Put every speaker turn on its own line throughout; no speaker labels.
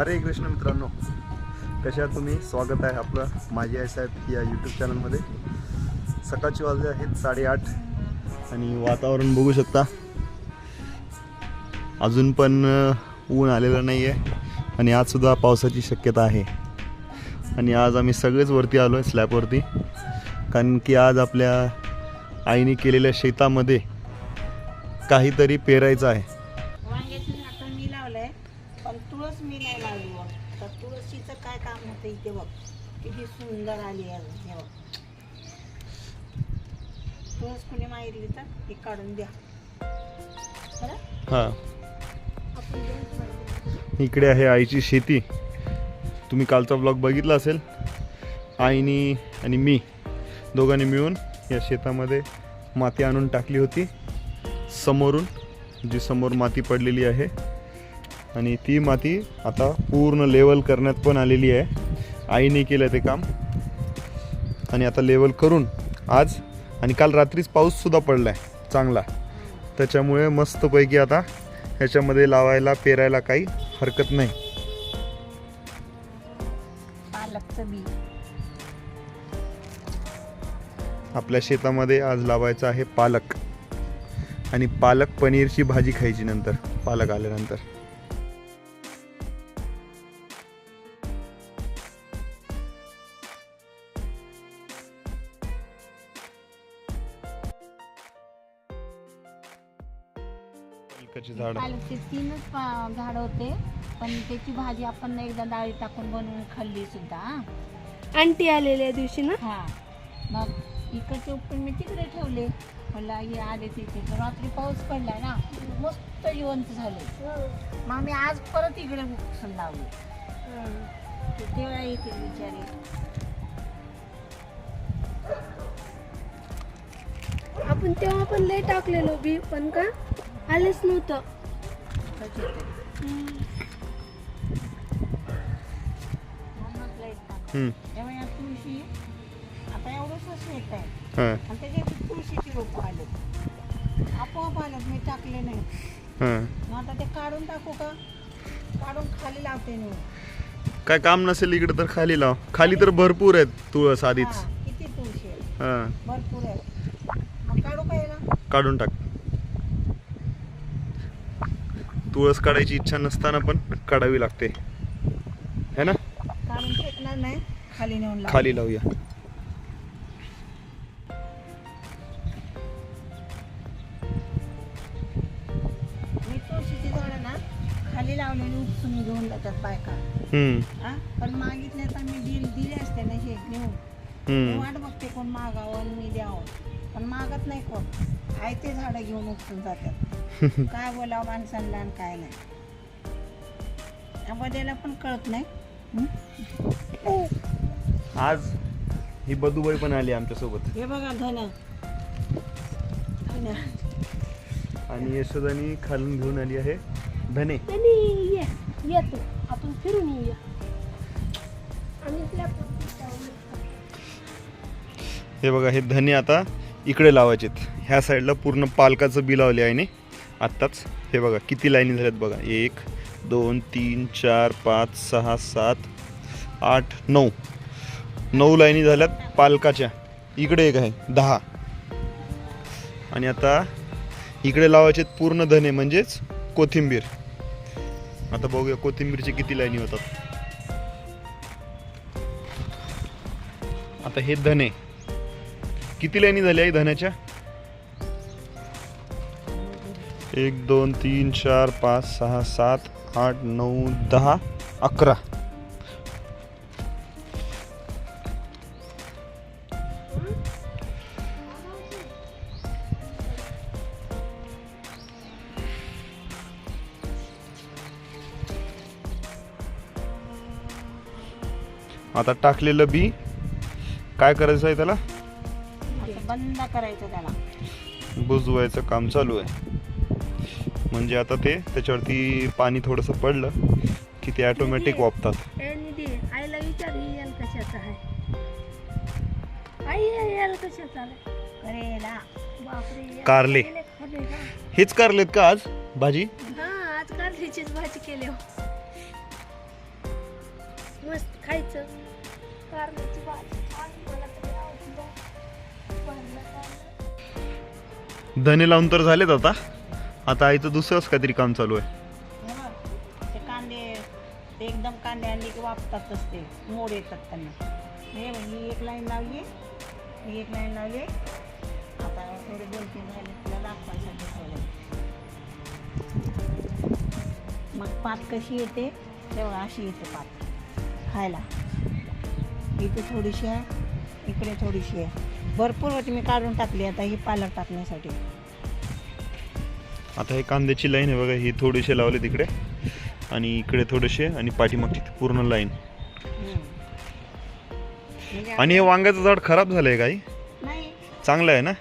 हरे कृष्ण मित्रांनो कशा तुम्ही? स्वागत आहे आपलं माझी आई साहेब या यूट्यूब चॅनलमध्ये सकाळची वाजले आहेत साडेआठ आणि वातावरण बघू शकता. अजून पण ऊन आलेलं नाही आहे आणि आजसुद्धा पावसाची शक्यता आहे. आणि आज आम्ही सगळेच वरती आलो आहे स्लॅबवरती कारण की आज आपल्या आईने केलेल्या शेतामध्ये काहीतरी पेरायचं आहे
वांग्याचं झाड तर मी लावलंय पण तुळस मी नाही लावली बघ तर तुळशीचं काय इथे बघ. किती सुंदर आली आहे हे बघ. तुळस कुणी मागितली तर? ती काढून द्या.
हां. इकडे आहे आईची शेती. तुम्ही कालचा ब्लॉग बघितला असेल? आईनी आणि मी दोघांनी मिळून या शेतामध्ये माती आणून टाकली होती. समोरून जी समोर माती पडलेली आहे. आणि ती माती आता पूर्ण लेवल करण्यात पण आलेली आहे. आईने केलं ते काम. आणि आता लेवल करून आज आणि काल रात्रीच पाऊससुद्धा पडला आहे चांगला. त्याच्यामुळे मस्तपैकी आता ह्याच्यामध्ये लावायला पेरायला काही हरकत नाही. आपल्या शेतामध्ये आज लावायचं आहे पालक. आणि पालक पनीरची भाजी खायची नंतर पालक आल्यानंतर. पालकाची झाड.
पालकचे तीनच पा- झाड होते पण त्याची भाजी आपण एकदा डाळी टाकून बनवून खाल्ली सुद्धा. हा.
आंटी आलेल्या दिवशी ना?
हा. मग इकडचे उपटून मी तिकडे ठेवले. मला हे आले तिथे तर रात्री पाऊस पडला ना मस्त जिवंत झाले. मग आम्ही आज परत इकडे उपसून लावले. ते तेव्हा येते बिचारे.
आपण तेव्हा पण लय टाकलेलो बी पण का? आलेच नव्हतं
तेव्हा तुळशी आता एवढंच येत आहे
हां.
आणि त्याच्यात तुळशीची रोपं आले आपोआप आलेत मी टाकले नाही
हां.
मग आता ते काढून टाकू का काढून खाली लावते मी
काय काम नसेल इकडे तर खाली लाव. खाली तर भरपूर आहेत तुळस आधीच.
हा, किती तुळशी आहे
हां.
भरपूर आहे मग काढू का याला?
काढून टाक. तुळस काढायची इच्छा नसताना पण काढावी लागते. है ना?
नाही खाली नेऊन
खाली लावूया.
खाली लावलेली उपसून घेऊन जातात बायका. पण मागितले तर मी दिल दिले असते ना हे घेऊन. वाट बघते कोण मागावं आणि मी द्यावं. पण मागत नाही कोण. आहे ते झाडं घेऊन उपसून जातात. काय बोलावं माणसांना आणि काय नाही. बद्याला पण कळत नाही?
आज ही बदुबाई पण आली आमच्यासोबत
हे बघा धन. धन.
आणि यशोदानी खालून घेऊन आली आहे. धने.
आणि ये येतो आपण फिरून येऊया. आणि
हे बघा हे धने आता इकडे लावायचे आहेत ह्या साईडला पूर्ण पालकाचं बी लावले आहे आत्ताच. हे बघा किती लाईनी झाल्यात बघा. एक दोन तीन चार पाच सहा सात आठ नऊ. नऊ लाईनी झाल्यात पालकाच्या. इकडे एक आहे दहा. आणि आता इकडे लावायचे पूर्ण धने म्हणजेच कोथिंबीर. आता बघूया कोथिंबीरचे किती लाईनी होतात. आता हे धने. किती लाईनी झाल्या आहे धन्याच्या? एक दोन तीन चार पाच सहा सात आठ नऊ दहा अकरा. आता टाकलेलं बी. काय करायचं आहे त्याला?
बंद करायचं त्याला.
बुजवायचं काम चालू आहे. म्हणजे आता ते त्याच्यावरती पाणी थोडंसं पडलं की ते ऑटोमॅटिक वापतात.
ए निधी आईला विचार याल कशाचा आहे? आई हे याल कशाचा आहे?
करेला
बापरे याल
कारले.
केले खाल्ले का?
हेच कारलेत का आज भाजी?
हा आज भाजी केली हो. मस्त खायचं. कारल्याची भाजी.
धने लावून तर झालेत आता. आता आईचं दुसरंच काहीतरी काम चालू आहे.
हो हे बघ, ते कांदे ते एकदम कांदे आणले की वापतातच ते. मोड येतात त्यांना. हे बघ, ही एक लाईन लावली. ही एक लाईन लावली. आता थोडे दोन तीन राहिले तुला दाखवायसाठी ठेवले मग पात कशी येते? तेव्हा अशी येते पात. खायला. इथे थोडीशी आहे. इकडे थोडीशी आहे. भरपूर होती मी काढून टाकली आता ही पालक टाकण्यासाठी.
आता हे कांद्याची लाईन आहे बघा ही थोडीशी लावले तिकडे. आणि इकडे थोडेसे आणि पाठीमागची ती पूर्ण लाईन.
म्हणजे
आणि हे वांग्याचं झाड खराब झालंय काही
नाही.
चांगलं आहे ना?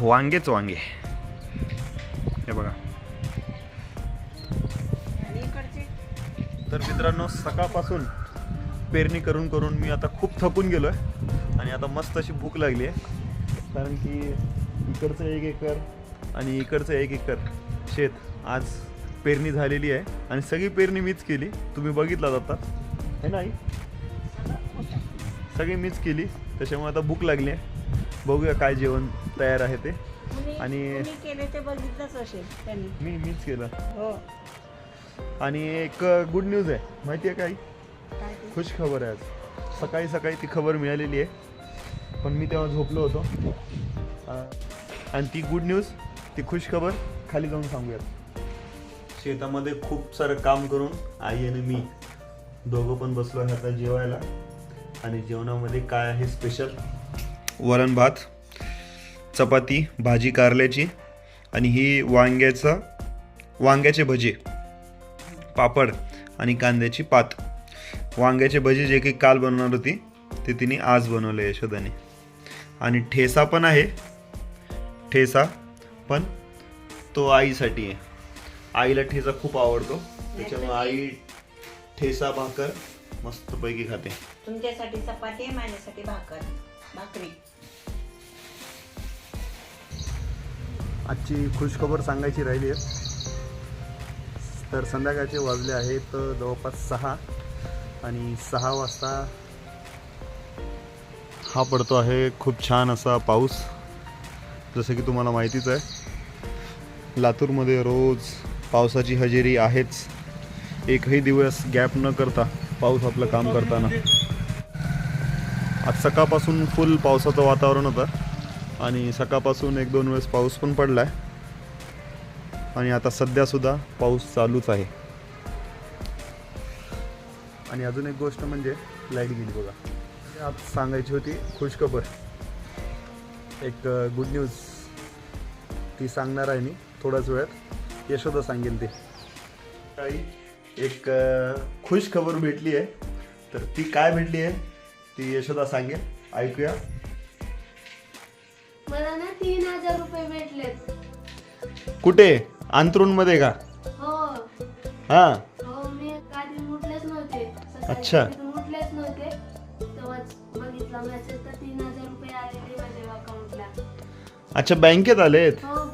वांगेच वांगे. हे बघा.
आणि इकडचे?
तर मित्रांनो सकाळपासून पेरणी करून करून मी आता खूप थकून गेलो आहे आणि आता मस्त अशी भूक लागली आहे. कारण की इकडचं एक एकर आणि इकडचं एक एकर शेत आज पेरणी झालेली आहे आणि सगळी पेरणी मीच केली. तुम्ही बघितलात आता. है ना आई सगळी मीच केली. त्याच्यामुळे आता भूक लागली आहे. बघूया काय जेवण तयार आहे ते. आणि-
कुणी केले ते बघितलंच असेल त्यांनी.
मी मीच केलं.
हो.
आणि एक गुड न्यूज आहे. माहिती आहे का आई?
काय ते?
खुश खबर आहे आज. सकाळी सकाळी ती खबर मिळालेली आहे. पण मी तेव्हा झोपलो होतो. आणि ती गुड न्यूज ती खुश खबर खाली जाऊन सांगूयात. शेतामध्ये खूप सारं काम करून आई आणि मी दोघं पण बसलो आहे आता जेवायला. आणि जेवणामध्ये काय आहे स्पेशल वरण भात. चपाती भाजी कारल्याची आणि ही वांग्याचा वांग्याचे भजे पापड आणि कांद्याची पात. वांग्याचे भजे जे काही काल बनवणार होती ते तिने आज बनवले यशोदाने. आणि ठेसा पण आहे. ठेसा पण तो आईसाठी आहे. आईला ठेसा खूप आवडतो. त्याच्यामुळे आई ठेसा भाकर मस्तपैकी खाते.
तुमच्यासाठी चपाती माझ्यासाठी भाकर भाकरी.
आजची खुशखबर सांगायची राहिली आहे. तर संध्याकाळचे वाजले आहेत जवळपास सहा आणि सहा वाजता हा पडतो आहे खूप छान असा पाऊस. जसं की तुम्हाला माहितीच आहे लातूरमध्ये रोज पावसाची हजेरी आहेच. एकही दिवस गॅप न करता पाऊस आपलं काम करताना. आज सकाळपासून फुल पावसाचं वातावरण होतं. आणि सकाळपासून एक दोन वेळेस पाऊस पण पडला आहे आणि आता सध्यासुद्धा पाऊस चालूच आहे. आणि अजून एक गोष्ट म्हणजे लाइट गेली बघा. आज सांगायची होती खुशखबर. एक गुड न्यूज ती सांगणार आहे मी थोड्याच वेळात. यशोदा सांगेल ते. काही एक खुश खबर भेटली आहे तर ती काय भेटली आहे ती यशोदा सांगेल. ऐकूया.
तीन हजार रुपये भेटलेत.
कुठे? अंतरुणमध्ये का?
हो.
हां.
हो मी काल उठलेच नव्हते. सकाळी
अच्छा.
उठलेच नव्हते. तेव्हाच बघितला मेसेज तर तीन हजार रुपये आलेले माझ्या अकाउंटला
अच्छा बँकेत आलेत?
हो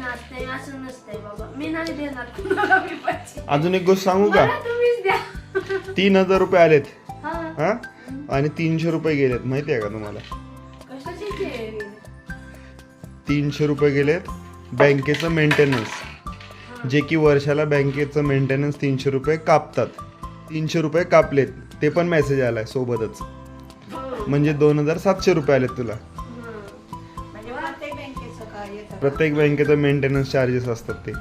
असं थोडी नसतंय असं नसतंय बाबा. मी नाही देणार. कुणाला मी पैसे
अजून एक गोष्ट सांगू का?
मला तुम्हीच द्या.
तीन हजार रुपये आलेत.
हा.
हा? आणि तीनशे रुपये गेलेत. माहिती आहे का तुम्हाला?
कशाचे
तीनशे रुपये गेलेत बँकेचं मेंटेनन्स जे की वर्षाला बँकेचं मेंटेनन्स तीनशे रुपये कापतात. तीनशे रुपये कापलेत. ते पण मेसेज आलाय सोबतच. म्हणजे दोन हजार सातशे रुपये आलेत तुला.
प्रत्येक बँकेचं
मेंटेनन्स चार्जेस असतात ते.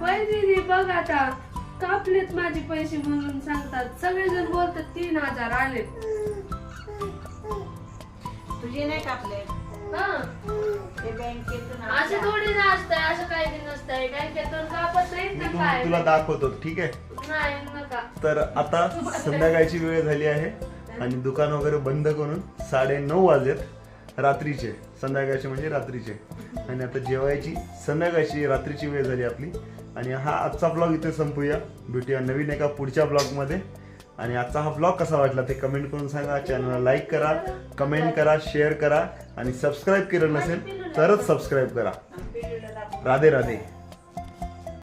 होय दीदी बघ आता. कापलेत माझे पैसे म्हणून सांगतात. सगळेजण बोलतात तीन हजार आलेत.
तुझे नाही कापले?
हा.
ते बँकेतून
असं थोडी नसतंय असं काही बी नसतंय. बँकेतून कापत
मी तुला दाखवतो ठीक आहे?
नाही नका.
तर आता संध्याकाळची वेळ झाली आहे आणि दुकान वगैरे बंद करून साडे नऊ वाजलेत. रात्रीचे. संध्याकाळचे म्हणजे रात्रीचे. आणि आता जेवायची संध्याकाळची रात्रीची वेळ झाली आपली. आणि हा आजचा ब्लॉग इथे संपूया. भेटूया नवीन एका पुढच्या ब्लॉगमध्ये आणि आजचा हा ब्लॉग कसा वाटला ते कमेंट करून सांगा. चॅनलला लाईक करा कमेंट करा शेअर करा. आणि सबस्क्राईब केलं नसेल तरच सबस्क्राईब करा. राधे राधे.